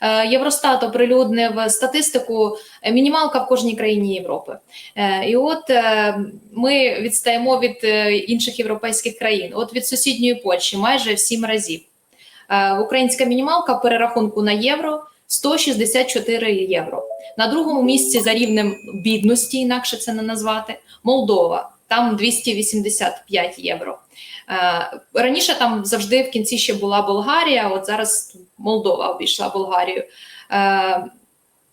Е, Євростат оприлюднив статистику е, мінімалка в кожній країні Європи. Е, І от ми відстаємо від інших європейських країн. От від сусідньої Польщі майже в сім разів. Українська мінімалка перерахунку на євро 164 євро. На другому місці за рівнем бідності, інакше це не назвати, Молдова. Там 285 євро. Е, Раніше там завжди в кінці ще була Болгарія, от зараз Молдова обійшла Болгарію. Е,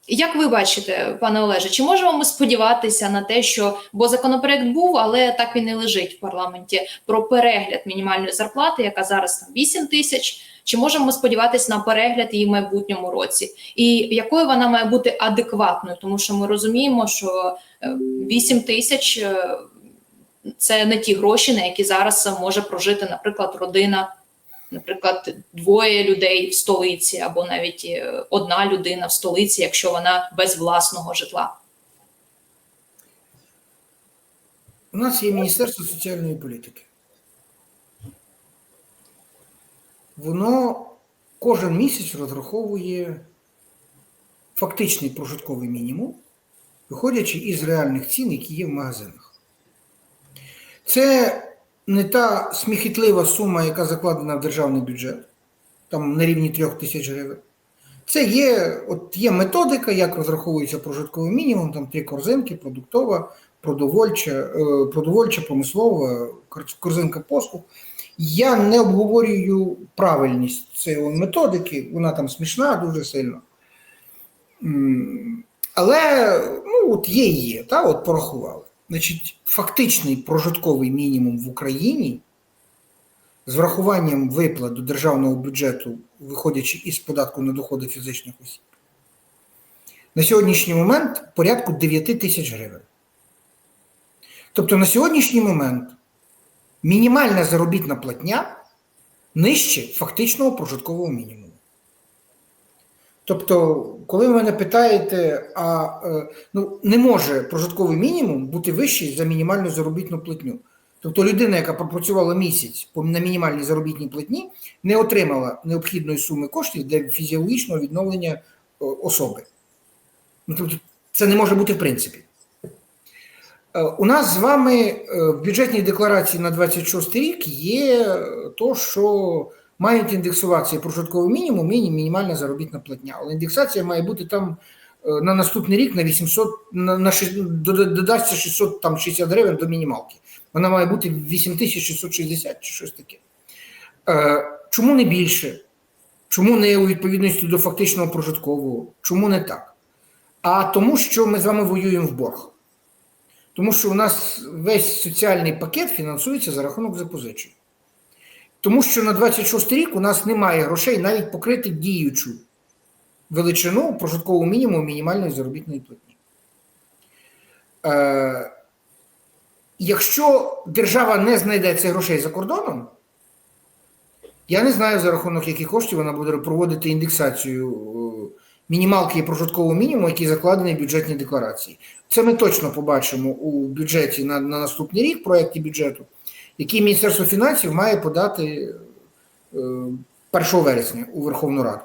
Як ви бачите, пане Олеже, чи можемо ми сподіватися на те, що бо законопроект був, але так він і лежить в парламенті про перегляд мінімальної зарплати, яка зараз там 8 тисяч. Чи можемо ми сподіватися на перегляд її в майбутньому році? І якою вона має бути адекватною? Тому що ми розуміємо, що е, 8 тисяч е, це не ті гроші, на які зараз може прожити, наприклад, родина, наприклад, двоє людей в столиці, або навіть е, одна людина в столиці, якщо вона без власного житла. У нас є Міністерство соціальної політики. Воно кожен місяць розраховує фактичний прожитковий мінімум, виходячи із реальних цін, які є в магазинах. Це не та сміхітлива сума, яка закладена в державний бюджет, там на рівні трьох тисяч гривень. Це є, от є методика, як розраховується прожитковий мінімум, там три корзинки, продуктова, продовольча, е, продовольча, промислова, корзинка послуг. Я не обговорюю правильність цієї методики, вона там смішна дуже сильно. Але ну, от є є, та, от порахували. Значить, фактичний прожитковий мінімум в Україні з врахуванням виплат до державного бюджету, виходячи із податку на доходи фізичних осіб, на сьогоднішній момент порядку 9 тисяч гривень. Тобто на сьогоднішній момент мінімальна заробітна платня нижче фактичного прожиткового мінімуму. Тобто, коли ви мене питаєте, а е, ну, не може прожитковий мінімум бути вищий за мінімальну заробітну платню. Тобто людина, яка пропрацювала місяць на мінімальній заробітній платні, не отримала необхідної суми коштів для фізіологічного відновлення е, особи. Ну, тобто, це не може бути в принципі. Е, У нас з вами в бюджетній декларації на 26 рік є то, що мають індексуватися прожитковий мінімум і мінімальна заробітна платня. Але індексація має бути там е, на наступний рік на 800, на, на шість- дода- додасться 660 гривень до мінімалки. Вона має бути 8660 чи щось таке. Е, Чому не більше? Чому не у відповідності до фактичного прожиткового? Чому не так? А тому, що ми з вами воюємо в борг. Тому що у нас весь соціальний пакет фінансується за рахунок запозичень. Тому що на 26 рік у нас немає грошей навіть покрити діючу величину прожиткового мінімуму мінімальної заробітної платні. Е, якщо держава не знайде цих грошей за кордоном, я не знаю за рахунок яких коштів вона буде проводити індексацію е, мінімалки і прожиткового мінімуму, які закладені в бюджетній декларації. Це ми точно побачимо у бюджеті на, на наступний рік, проєкті бюджету, який Міністерство фінансів має подати е, 1 вересня у Верховну Раду.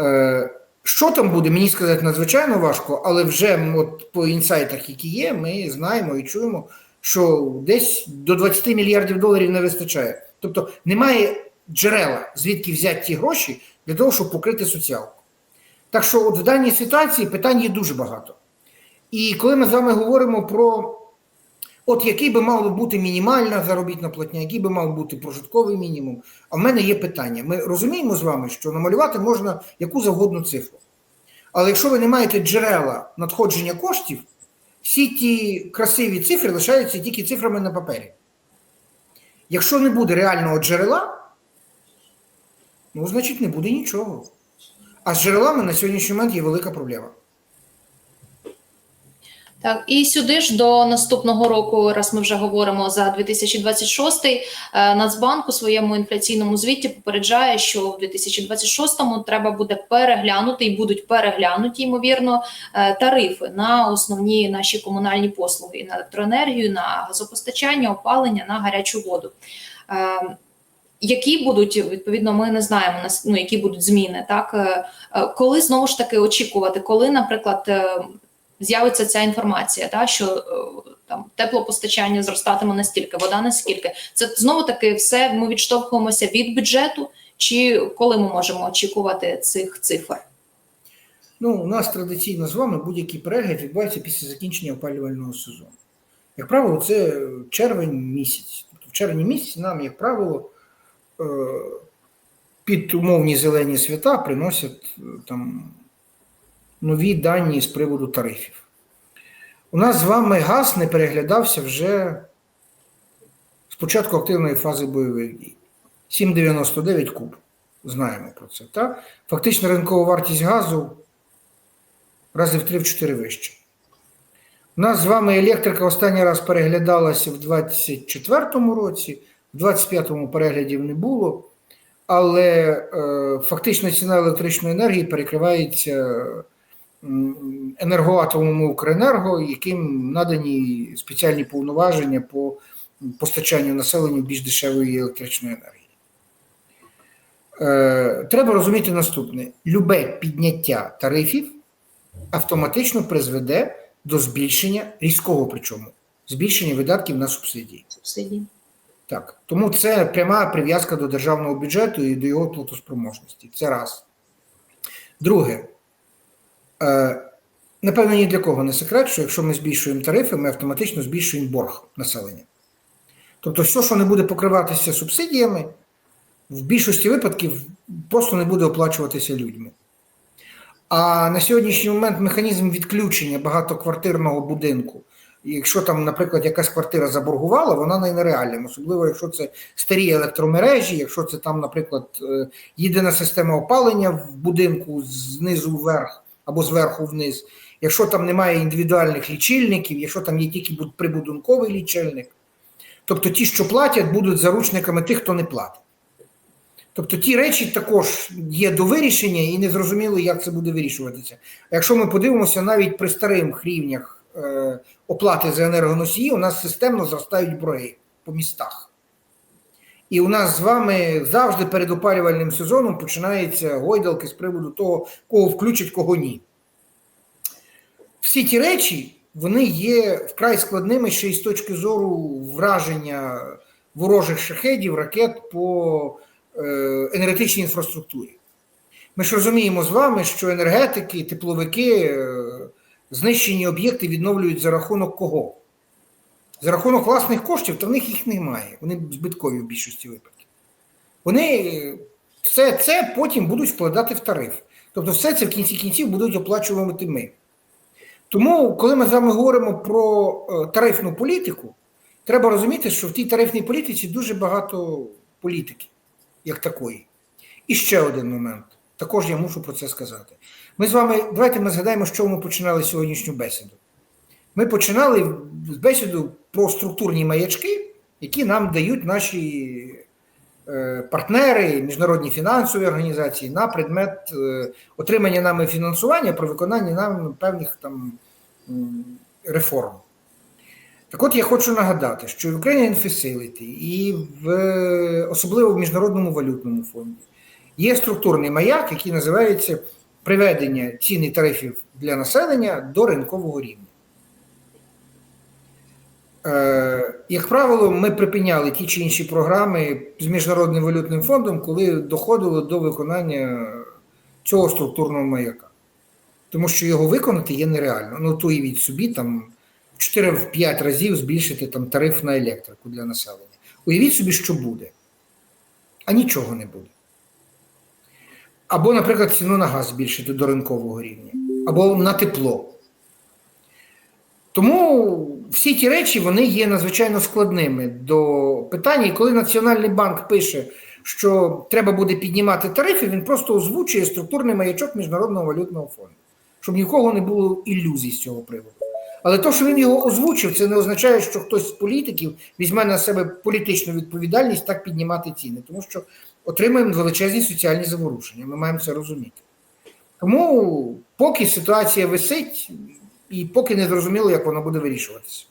Е, що там буде, мені сказати надзвичайно важко, але вже от по інсайтах, які є, ми знаємо і чуємо, що десь до 20 мільярдів доларів не вистачає. Тобто немає джерела, звідки взяти ті гроші для того, щоб покрити соціалку. Так що, от в даній ситуації питань є дуже багато. І коли ми з вами говоримо про от який би би бути мінімальна заробітна платня, який би мав бути прожитковий мінімум, а в мене є питання. Ми розуміємо з вами, що намалювати можна яку завгодну цифру. Але якщо ви не маєте джерела надходження коштів, всі ті красиві цифри лишаються тільки цифрами на папері. Якщо не буде реального джерела, ну, значить, не буде нічого. А з джерелами на сьогоднішній момент є велика проблема. Так, і сюди ж до наступного року, раз ми вже говоримо за 2026, е, Нацбанк у своєму інфляційному звіті попереджає, що в 2026-му треба буде переглянути і будуть переглянуті, ймовірно, е, тарифи на основні наші комунальні послуги на електроенергію, на газопостачання, опалення, на гарячу воду. Е, які будуть відповідно, ми не знаємо ну, які будуть зміни. Так коли знову ж таки очікувати, коли, наприклад, з'явиться ця інформація, та що е, там теплопостачання зростатиме настільки, вода настільки. Це знову таки все. Ми відштовхуємося від бюджету, чи коли ми можемо очікувати цих цифр? Ну, у нас традиційно з вами будь-який перегляд відбувається після закінчення опалювального сезону. Як правило, це червень місяць. Тобто в червні місяці нам, як правило, е, під умовні зелені свята приносять е, там нові дані з приводу тарифів. У нас з вами газ не переглядався вже з початку активної фази бойових дій. 7,99 куб. Знаємо про це. Так? Фактично ринкова вартість газу рази в 3-4 вище. У нас з вами електрика останній раз переглядалася в 24-му році, в 25-му переглядів не було, але е, фактично ціна електричної енергії перекривається м, енергоатомом Укренерго, яким надані спеціальні повноваження по постачанню населенню більш дешевої електричної енергії. Е, треба розуміти наступне: любе підняття тарифів автоматично призведе до збільшення різкого, причому збільшення видатків на субсидії. Субсидії. Так, тому це пряма прив'язка до державного бюджету і до його платоспроможності. Це раз. Друге, напевно, ні для кого не секрет, що якщо ми збільшуємо тарифи, ми автоматично збільшуємо борг населення. Тобто, все, що не буде покриватися субсидіями, в більшості випадків просто не буде оплачуватися людьми. А на сьогоднішній момент механізм відключення багатоквартирного будинку, якщо там, наприклад, якась квартира заборгувала, вона не нереальна, особливо якщо це старі електромережі, якщо це там, наприклад, е, єдина система опалення в будинку знизу вверх або зверху вниз, якщо там немає індивідуальних лічильників, якщо там є тільки буд- прибудинковий лічильник, тобто ті, що платять, будуть заручниками тих, хто не платить. Тобто ті речі також є до вирішення, і незрозуміло, як це буде вирішуватися. А Якщо ми подивимося навіть при старих рівнях е, оплати за енергоносії, у нас системно зростають борги по містах. І у нас з вами завжди перед опалювальним сезоном починаються гойдалки з приводу того, кого включать, кого ні. Всі ті речі вони є вкрай складними ще й з точки зору враження ворожих шахедів, ракет по е, енергетичній інфраструктурі. Ми ж розуміємо з вами, що енергетики, тепловики, е, знищені об'єкти відновлюють за рахунок кого? За рахунок власних коштів, то в них їх немає. Вони збиткові в більшості випадків. Вони все це потім будуть вкладати в тариф. Тобто, все це в кінці кінців будуть оплачувати ми. Тому, коли ми з вами говоримо про е, тарифну політику, треба розуміти, що в тій тарифній політиці дуже багато політики, як такої. І ще один момент. Також я мушу про це сказати. Ми з вами, давайте ми згадаємо, з чого ми починали сьогоднішню бесіду. Ми починали бесіду про структурні маячки, які нам дають наші е, партнери, міжнародні фінансові організації на предмет е, отримання нами фінансування про виконання нам певних там реформ. Так от я хочу нагадати, що в Ukrainian Facility і в, особливо в Міжнародному валютному фонді є структурний маяк, який називається приведення цін і тарифів для населення до ринкового рівня. Е, як правило, ми припиняли ті чи інші програми з Міжнародним валютним фондом, коли доходило до виконання цього структурного маяка. Тому що його виконати є нереально. Ну, то уявіть собі, там в 4-5 разів збільшити там, тариф на електрику для населення. Уявіть собі, що буде. А нічого не буде. Або, наприклад, ціну на газ збільшити до ринкового рівня, або на тепло. Тому всі ті речі вони є надзвичайно складними до питання. І коли Національний банк пише, що треба буде піднімати тарифи, він просто озвучує структурний маячок Міжнародного валютного фонду, щоб нікого не було ілюзій з цього приводу. Але то, що він його озвучив, це не означає, що хтось з політиків візьме на себе політичну відповідальність так піднімати ціни, тому що отримуємо величезні соціальні заворушення. Ми маємо це розуміти. Тому поки ситуація висить, і поки не зрозуміло, як воно буде вирішуватися.